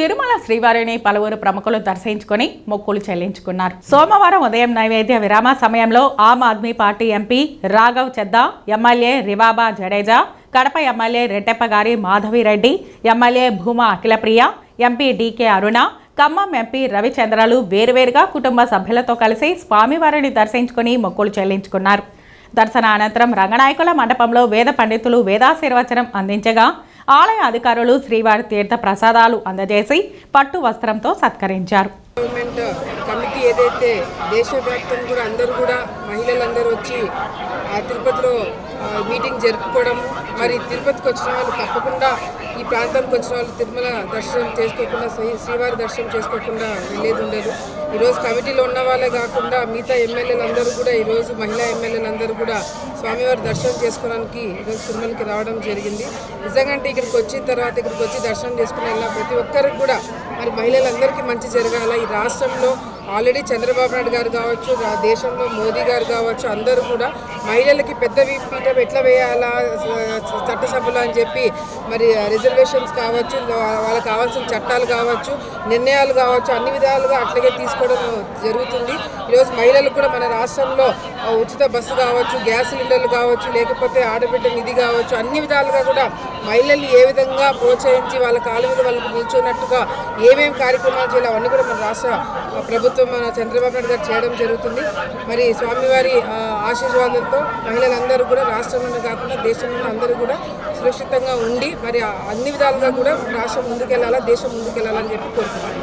తిరుమల శ్రీవారిని పలువురు ప్రముఖులు దర్శించుకుని మొక్కులు చెల్లించుకున్నారు. సోమవారం ఉదయం నైవేద్య విరామ సమయంలో Aam Aadmi party MP Raghav Chadha MLA Rivaba Jadeja Kadapa MLA Reddeppagari Madhavireddy MLA Bhuma Akhilapriya MP DK Aruna Khammam MP రవిచంద్రలు వేరువేరుగా కుటుంబ సభ్యులతో కలిసి స్వామివారిని దర్శించుకుని మొక్కులు చెల్లించుకున్నారు. దర్శన అనంతరం రంగనాయకుల మండపంలో వేద పండితులు వేదాశీర్వచనం అందించగా ఆలయ అధికారులు శ్రీవారి తీర్థ ప్రసాదాలు అందజేసి పట్టు వస్త్రంతో సత్కరించారు. గవర్నమెంట్ కమిటీ ఏదైతే దేశవ్యాప్తం కూడా అందరూ కూడా మహిళలందరూ వచ్చి ఆ తిరుపతిలో మీటింగ్ జరుపుకోవడం మరి తిరుపతికి వచ్చిన వాళ్ళు తప్పకుండా ఈ ప్రాంతానికి వచ్చిన వాళ్ళు తిరుమల దర్శనం చేసుకోకుండా శ్రీ శ్రీవారి దర్శనం చేసుకోకుండా వెళ్ళేది ఉండదు. ఈరోజు కమిటీలో ఉన్న వాళ్ళే కాకుండా మిగతా ఎమ్మెల్యేలందరూ కూడా ఈరోజు మహిళా ఎమ్మెల్యేలందరూ కూడా స్వామివారి దర్శనం చేసుకోవడానికి ఈరోజు తిరుమలకి రావడం జరిగింది. నిజంగా అంటే ఇక్కడికి వచ్చిన తర్వాత ఇక్కడికి వచ్చి దర్శనం చేసుకుని ప్రతి ఒక్కరికి కూడా మరి మహిళలందరికీ మంచి జరగాల. ఈ రాష్ట్రంలో ఆల్రెడీ చంద్రబాబు నాయుడు గారు కావచ్చు దేశంలో మోదీ గారు కావచ్చు అందరూ కూడా మహిళలకి పెద్ద పీఠం ఎట్లా వేయాలా చట్టసభలు అని చెప్పి మరి రిజర్వేషన్స్ కావచ్చు వాళ్ళకి కావాల్సిన చట్టాలు కావచ్చు నిర్ణయాలు కావచ్చు అన్ని విధాలుగా అట్లాగే తీసుకోవడం జరుగుతుంది. ఈరోజు మహిళలకు కూడా మన రాష్ట్రంలో ఉచిత బస్సు కావచ్చు గ్యాస్ సిలిండర్లు కావచ్చు లేకపోతే ఆడబిడ్డ నిధి కావచ్చు అన్ని విధాలుగా కూడా మహిళల్ని ఏ విధంగా ప్రోత్సహించి వాళ్ళ కాలు మీద వాళ్ళకి నిల్చున్నట్టుగా ఏమేమి కార్యక్రమాలు చేయాలి అవన్నీ కూడా మన రాష్ట్ర ప్రభుత్వం మన చంద్రబాబు నాయుడు గారు చేయడం జరుగుతుంది. మరి స్వామివారి ఆశీర్వాదంతో మహిళలందరూ కూడా రాష్ట్రంలోనే కాకుండా దేశంలోనే అందరూ కూడా సురక్షితంగా ఉండి మరి అన్ని విధాలుగా కూడా రాష్ట్రం ముందుకెళ్ళాలా దేశం ముందుకెళ్ళాలని చెప్పి కోరుతున్నాను